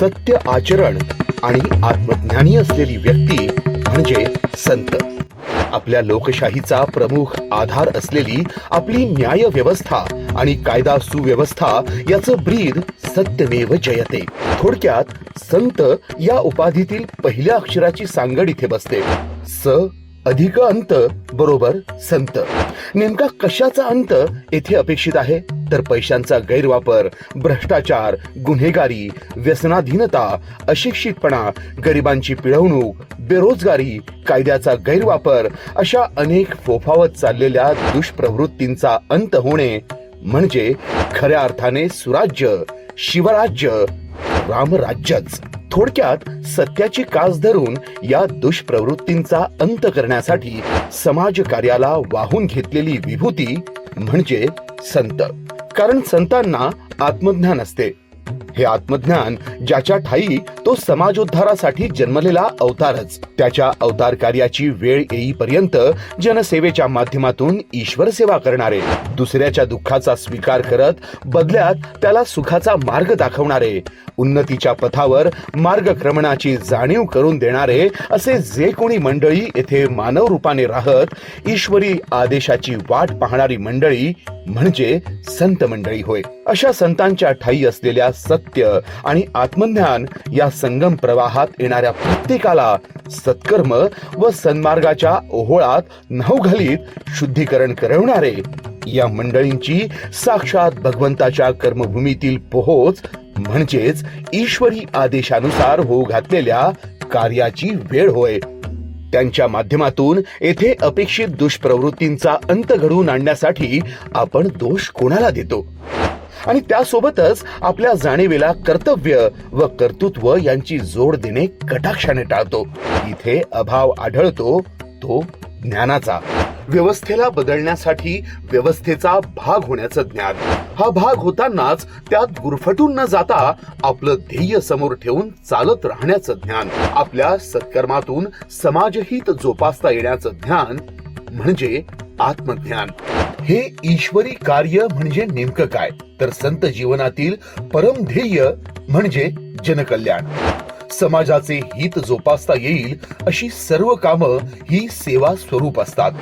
सत्य आचरण आणि आत्मज्ञानी असलेली व्यक्ती म्हणजे संत. आपल्या लोकशाहीचा प्रमुख आधार असलेली आपली न्याय व्यवस्था आणि कायदा सुव्यवस्था याचं ब्रीद सत्यमेव जयते. थोडक्यात संत या उपाधीतील पहिल्या अक्षराची सांगड इथे बसते. स अधिक अंत बरोबर संत. नेमका कशाचा अंत येथे अपेक्षित आहे? तर पैशांचा गैरवापर भ्रष्टाचार गुन्हेगारी व्यसनाधीनता अशिक्षितपणा गरिबांची पिळवणूक बेरोजगारी कायद्याचा गैरवापर अशा अनेक फोफावत चाललेल्या दुष्प्रवृत्तींचा अंत होणे म्हणजे खऱ्या अर्थाने सुराज्य शिवराज्य रामराज्यच. थोडक्यात सत्याची कास धरून या दुष्प्रवृत्तींचा अंत करण्यासाठी समाज कार्याला वाहून घेतलेली विभूती म्हणजे संत. कारण संतांना आत्मज्ञान असते. हे आत्मज्ञान ज्याच्या ठाई तो समाजोद्धारासाठी जन्मलेला अवतारच. त्याच्या अवतार कार्याची वेळ येईपर्यंत जनसेवेच्या माध्यमातून ईश्वर सेवा करणारे दुसऱ्याच्या दुःखाचा स्वीकार करत बदल्यात त्याला सुखाचा मार्ग दाखवणारे उन्नतीच्या पथावर मार्गक्रमणाची जाणीव करून देणारे असे जे कोणी मंडळी येथे मानव रूपाने राहत ईश्वरी आदेशाची वाट पाहणारी मंडळी म्हणजे संत मंडळी होय. अशा संतांच्या ठाई असलेल्या सत्य आणि आत्मज्ञान या संगम प्रवाहात येणाऱ्या प्रत्येकाला सत्कर्म व सन्मार्गाच्या ओहोळात न्हाऊ घालीत शुद्धीकरण करवणारे या मंडळींची साक्षात भगवंताच्या कर्मभूमीतील पोहोच म्हणजेच ईश्वरी आदेशानुसार होऊ घातलेल्या कार्याची वेळ होय. त्यांच्या माध्यमातून येथे अपेक्षित दुष्प्रवृत्तींचा अंत घडवून आणण्यासाठी आपण दोष कोणाला देतो? आणि त्यासोबतच आपल्या जाणीवेला कर्तव्य व कर्तृत्व यांची जोड देणे कटाक्षाने टाळतो. इथे अभाव आढळतो तो ज्ञानाचा. व्यवस्थेला बदलण्यासाठी व्यवस्थेचा भाग होण्याचं ज्ञान. हा भाग होतानाच त्यात गुरफटून न जाता आपलं ध्येय समोर ठेवून चालत राहण्याचं ज्ञान. आपल्या सत्कर्मातून समाजहित जोपासता येण्याचं ज्ञान म्हणजे आत्मज्ञान. हे ईश्वरी कार्य म्हणजे नेमकं काय? तर संत जीवनातील परम ध्येय म्हणजे जनकल्याण. समाजाचे हित जोपासता येईल अशी सर्व कामं ही सेवा स्वरूप असतात.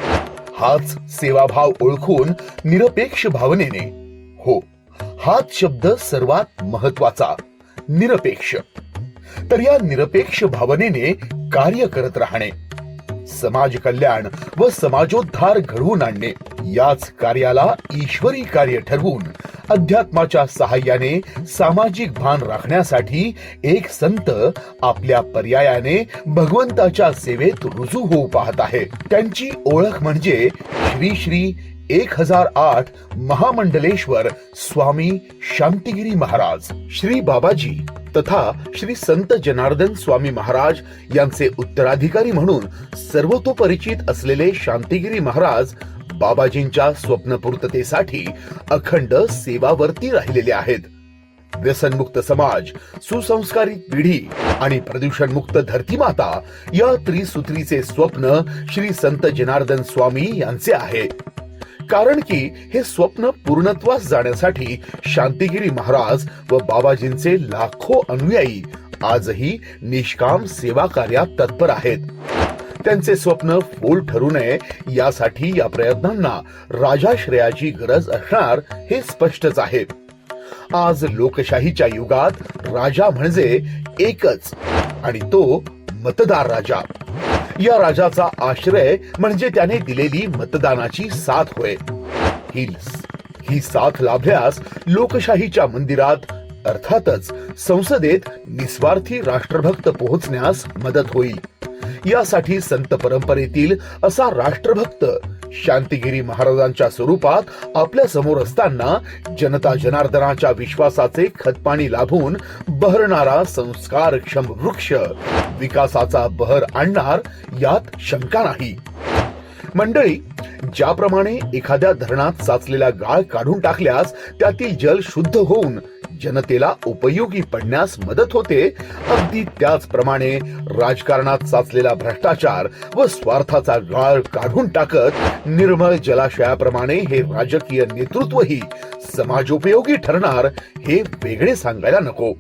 हाच सेवाभाव ओळखून निरपेक्ष भावनेने. हो हाच शब्द सर्वात महत्त्वाचा निरपेक्ष. तर या निरपेक्ष भावनेने कार्य करत राहणे समाज कल्याण व समाजोद्धार घडवून आणणे याच कार्याला ईश्वरी कार्य ठरवून अध्यात्माच्या सहाय्याने सामाजिक भान राखण्यासाठी एक संत आपल्या पर्यायाने भगवंताच्या सेवेत रुजू होऊ पाहत आहे. त्यांची ओळख म्हणजे श्री श्री एक हजार आठ महामंडलेश्वर स्वामी शांतिगिरी महाराज. श्री बाबाजी तथा श्री संत जनार्दन स्वामी महाराज यांचे उत्तराधिकारी म्हणून सर्वतोपरिचित असलेले शांतिगिरी महाराज बाबाजींच्या स्वप्नपूर्ततेसाठी अखंड सेवावर्ती राहिलेले आहेत. व्यसनमुक्त समाज सुसंस्कारित पिढी आणि प्रदूषणमुक्त धरती माता या त्रिसूत्रीचे स्वप्न श्री संत जनार्दन स्वामी यांचे आहे. कारण की हे स्वप्न पूर्णत्वास जाण्यासाठी शांतिगिरी महाराज व बाबाजींचे लाखो अनुयायी आजही निष्काम सेवा कार्यात तत्पर आहेत. त्यांचे स्वप्न फोल ठरू नये यासाठी या प्रयत्नांना राजाश्रयाची गरज असणार हे स्पष्टच आहे. आज लोकशाहीच्या युगात राजा म्हणजे एकच आणि तो मतदार राजा. या राजाचा आश्रय म्हणजे त्याने दिलेली मतदानाची साथ होय. ही ही साथ लाभल्यास लोकशाहीच्या मंदिरात अर्थातच संसदेत निस्वार्थी राष्ट्रभक्त पोहोचण्यास मदत होईल. यासाठी संत परंपरेतील असा राष्ट्रभक्त शांतिगिरी महाराजांच्या स्वरूपात आपल्यासमोर असताना जनता जनार्दनाच्या विश्वासाचे खतपाणी लाभून बहरणारा संस्कारक्षम वृक्ष विकासाचा बहर आणणार यात शंका नाही. मंडळी ज्याप्रमाणे एखाद्या धरणात साचलेला गाळ काढून टाकल्यास त्यातील जल शुद्ध होऊन जनतेला उपयोगी पडण्यास मदत होते अगदी त्याचप्रमाणे राजकारणात साचलेला भ्रष्टाचार व स्वार्थाचा गाळ काढून टाकत निर्मळ जलाशयाप्रमाणे हे राजकीय नेतृत्वही समाजोपयोगी ठरणार हे वेगळे सांगायला नको.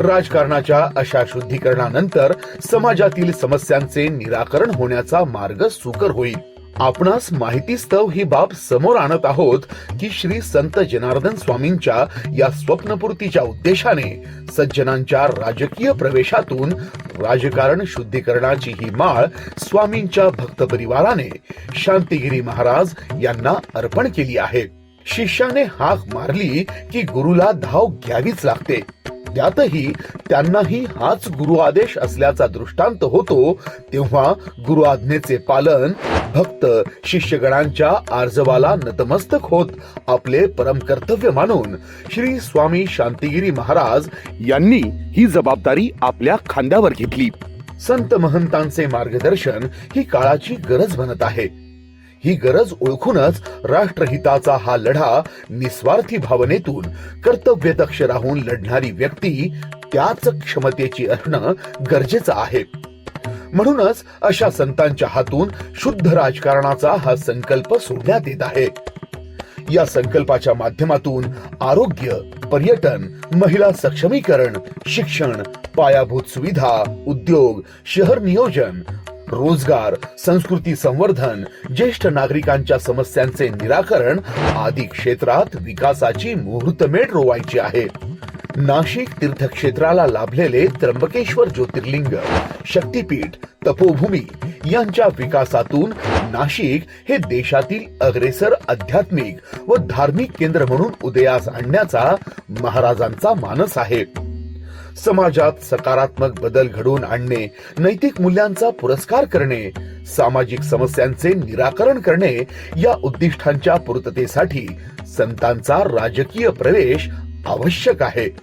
राजकारणाच्या अशा शुद्धीकरणानंतर समाजातील समस्यांचे निराकरण होण्याचा मार्ग सुकर होईल. आपणास माहितीस्तव ही बाब समोर आणत आहोत की श्री संत जनार्दन स्वामींच्या या स्वप्नपूर्तीच्या उद्देशाने सज्जनांच्या राजकीय प्रवेशातून राजकारण शुद्धीकरणाची ही माळ स्वामींच्या भक्त परिवाराने शांतिगिरी महाराज यांना अर्पण केली आहे. शिष्याने हाक मारली की गुरुला धाव घ्यावीच लागते. त्यातही त्यांनाही हाच गुरु आदेश असल्याचा दृष्टांत होतो तेव्हा गुरु आज्ञेचे पालन भक्त शिष्यगणांच्या आर्जवाला नतमस्तक होत आपले परम कर्तव्य मानून श्री स्वामी शांतिगिरी महाराज यांनी ही जबाबदारी आपल्या खांद्यावर घेतली. संत महंतांचे मार्गदर्शन ही काळाची गरज बनत आहे. ही गरज ओळखूनच राष्ट्रहिताचा हा लढा निस्वार्थी भावनेतून कर्तव्यदक्ष राहून लढणारी व्यक्ती त्याच क्षमतेची असणं गरजेचं आहे. म्हणूनच अशा संतांच्या हातून शुद्ध राजकारणाचा हा संकल्प सोडण्यात येत आहे. या संकल्पाच्या माध्यमातून आरोग्य पर्यटन महिला सक्षमीकरण शिक्षण पायाभूत सुविधा उद्योग शहर नियोजन रोजगार संस्कृती संवर्धन ज्येष्ठ नागरिकांच्या समस्यांचे निराकरण आदी क्षेत्रात विकासाची मुहूर्तमेढ रोवायची आहे. नाशिक तीर्थक्षेत्राला लाभलेले त्र्यंबकेश्वर ज्योतिर्लिंग शक्तीपीठ तपोभूमी यांच्या विकासातून नाशिक हे देशातील अग्रेसर आध्यात्मिक व धार्मिक केंद्र म्हणून उदयास आणण्याचा महाराजांचा मानस आहे. समाजात सकारात्मक बदल घडवून आणणे नैतिक मूल्यांचा पुरस्कार करणे सामाजिक समस्यांचे निराकरण करणे या उद्दिष्टांच्या पूर्ततेसाठी संतांचा राजकीय प्रवेश आवश्यक आहे.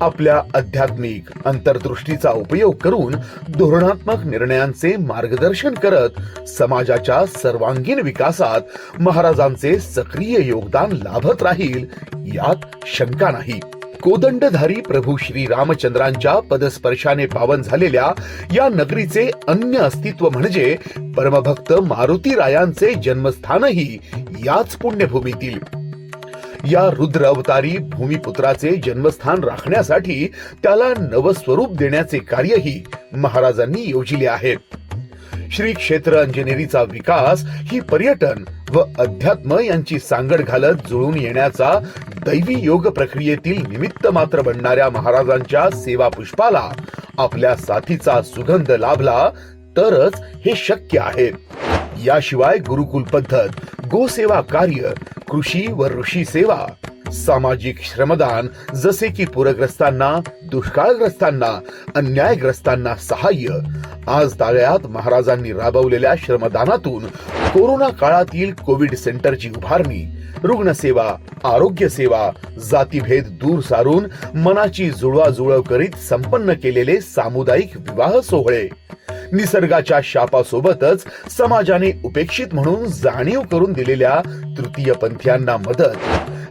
आपल्या आध्यात्मिक अंतर्दृष्टीचा उपयोग करून धोरणात्मक निर्णयांचे मार्गदर्शन करत समाजाच्या सर्वांगीण विकासात महाराजांचे सक्रिय योगदान लाभत राहील यात शंका नाही. कोदंडधारी प्रभू श्री रामचंद्रांच्या पदस्पर्शाने पावन झालेल्या या नगरीचे अन्य अस्तित्व म्हणजे परमभक्त मारुती रायांचे जन्मस्थानही याच पुण्यभूमीतील. या रुद्र अवतारी भूमिपुत्राचे जन्मस्थान राखण्यासाठी त्याला नवस्वरूप देण्याचे कार्यही महाराजांनी योजिले आहे श्री क्षेत्र अंजनेरीचा विकास ही पर्यटन व अध्यात्म यांची सांगड घालत जुळून येण्याचा दैवी योग प्रक्रियेतील निमित्त मात्र बनणाऱ्या महाराजांच्या सेवा पुष्पाला आपल्या साथीचा सुगंध लाभला तरच हे शक्य आहे. याशिवाय गुरुकुल पद्धत गोसेवा कार्य कृषी व ऋषी सेवा सामाजिक श्रमदान जसे की पूरग्रस्तांना दुष्काळग्रस्तांना अन्यायग्रस्तांना सहाय्य आज ताळ्यात महाराजांनी राबवलेल्या श्रमदानातून कोरोना काळातील कोविड सेंटरची उभारणी रुग्णसेवा आरोग्य सेवा जातीभेद दूर सारून मनाची जुळवाजुळव करीत संपन्न केलेले सामुदायिक विवाह सोहळे. निसर्गाच्या शापासोबतच समाजाने उपेक्षित म्हणून जाणीव करून दिलेल्या तृतीय पंथीयांना मदत.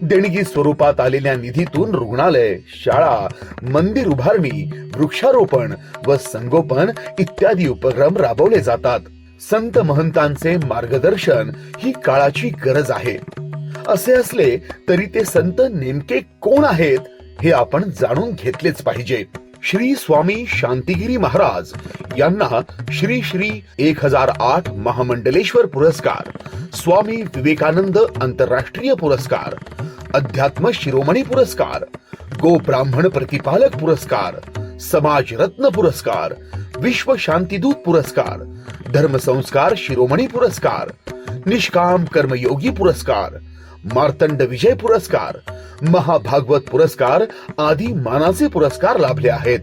देणगी स्वरूपात आलेल्या निधीतून रुग्णालय शाळा मंदिर उभारणी वृक्षारोपण व संगोपन इत्यादी उपक्रम राबवले जातात. संत महंतांचे मार्गदर्शन ही काळाची गरज आहे. असे असले तरी ते संत नेमके कोण आहेत? हे आपण जाणून घेतलेच पाहिजे. श्री स्वामी शांतिगिरी महाराज यांना श्री श्री एक हजार आठ महामंडलेश्वर पुरस्कार स्वामी विवेकानंद आंतरराष्ट्रीय पुरस्कार अध्यात्म शिरोमणी पुरस्कार गो ब्राह्मण प्रतिपालक पुरस्कार समाज रत्न पुरस्कार विश्व शांतिदूत पुरस्कार धर्म संस्कार शिरोमणी पुरस्कार निष्काम कर्मयोगी पुरस्कार मार्तंड विजय पुरस्कार महाभागवत पुरस्कार आदी मानाचे पुरस्कार लाभले आहेत.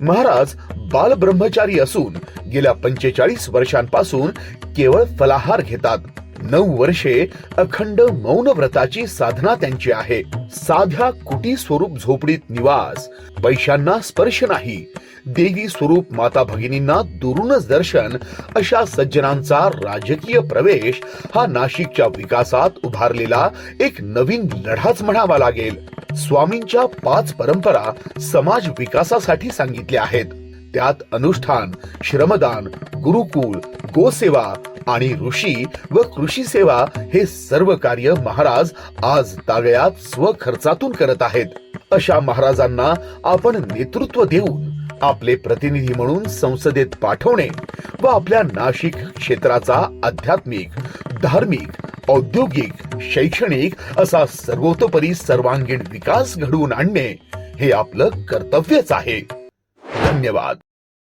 महाराज बाल ब्रह्मचारी असून गेल्या पंचेचाळीस वर्षांपासून केवळ फलाहार घेतात. नऊ वर्षे अखंड मौन व्रताची साधना त्यांची आहे. साध्या कुटी स्वरूप झोपडीत निवास. पैशांना स्पर्श नाही. देवी स्वरूप माता भगिनींना दुरूनच दर्शन अशा सज्जनांचा राजकीय प्रवेश हा नाशिकच्या विकासात उभारलेला एक नवीन लढाच म्हणावा लागेल. स्वामींच्या पाच परंपरा समाज विकासासाठी सांगितल्या आहेत. त्यात अनुष्ठान श्रमदान गुरुकुल गोसेवा आणि ऋषी व कृषी सेवा हे सर्व कार्य महाराज आज तागयात स्वखर्चातून करत आहेत. अशा महाराजांना आपण नेतृत्व देऊन आपले प्रतिनिधी म्हणून संसदेत पाठवणे व आपल्या नाशिक क्षेत्राचा आध्यात्मिक धार्मिक औद्योगिक शैक्षणिक असा सर्वोतोपरी सर्वांगीण विकास घडवून आणणे हे आपलं कर्तव्यच आहे. धन्यवाद.